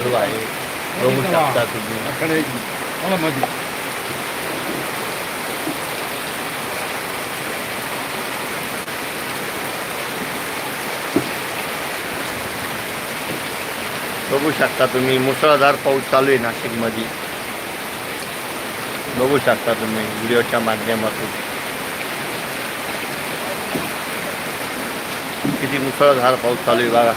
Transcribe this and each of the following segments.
चालू आहे बघू शकता तुम्ही అక్కడే వాళ్ళ మధ్య बघू शकता तुम्ही मुसळधार पाऊस चालू आहे नाशिकमध्ये बघू शकता तुम्ही व्हिडिओच्या माध्यमातून किती मुसळधार पाऊस चालू आहे बघा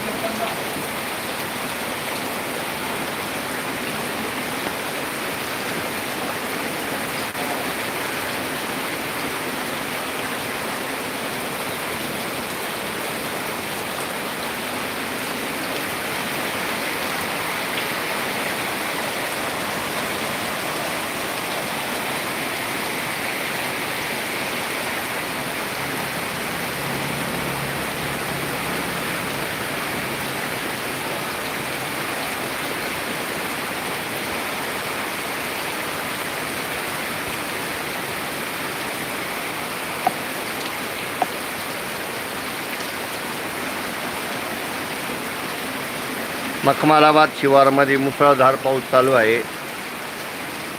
मखमालाबाद शिवारमध्ये मुसळधार पाऊस चालू आहे.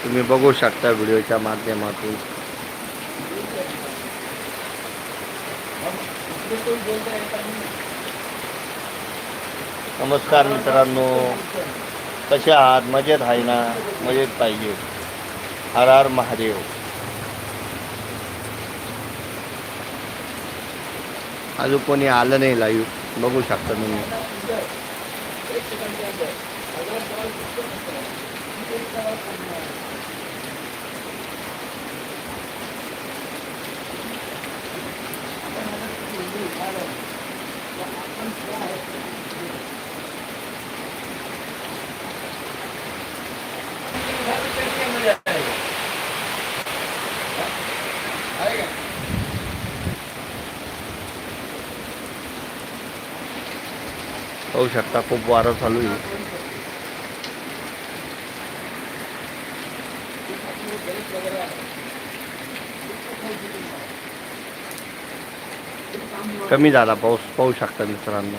तुम्ही बघू शकता व्हिडिओच्या माध्यमातून. नमस्कार मित्रांनो. कसे आहात? मजेत आहे ना? मजेत पाहिजे. हर हर महादेव. अजून कोणी आलं नाही लाईव्ह बघू शकता तुम्ही. って感じなんで、我々はずっとですね、पाहू शकता खूप वारं चालू आहे. कमी झाला पाऊस पाहू शकता मित्रांनो.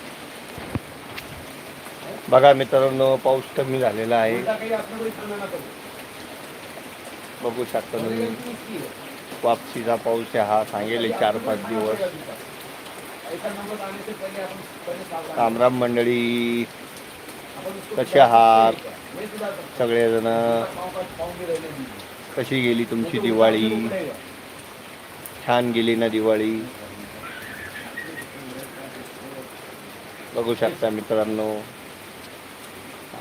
बघा मित्रांनो पाऊस कमी झालेला आहे. बघू शकता तुम्ही. वापसीचा पाऊस आहे हा सांगेल चार पाच दिवस. कामराम मंडळी कसे आहात? सगळेजण कशी गेली तुमची दिवाळी? छान गेली ना दिवाळी? बघू शकता मित्रांनो.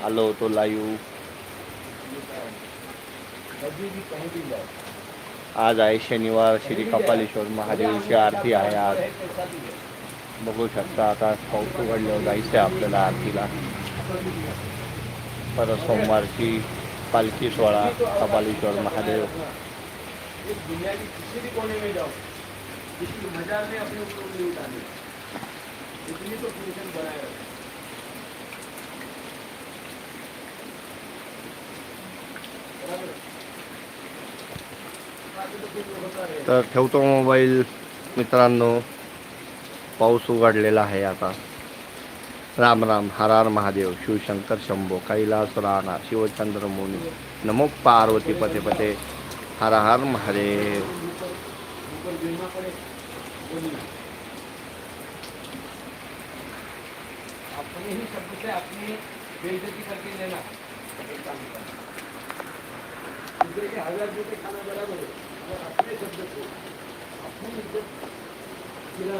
आलो होतो लाईव्ह. आज आहे शनिवार श्री कपालेश्वर महादेवची आरती आहे आज. बघू शकता आता पाऊस उघडल्यावर जायचं आहे आपल्याला आरतीला. परत सोमवारची पालखी सोहळा कपालेश्वर महादेव. मजा में अपने ऊपर उंगली उठानी इतनी तो पोजिशन बनाए रखो बराबर है? बाकी तो कुछ होता रहेगा तर ठेवतो मोबाईल. मित्रांनो पाऊस उघडलेला आहे आता. राम राम हर हर महादेव शिवशंकर शंभो कैलास राणा शिवचंद्र मुनी नमो पार्वती पते पते हर हर महादेव. करके लेना à tous les.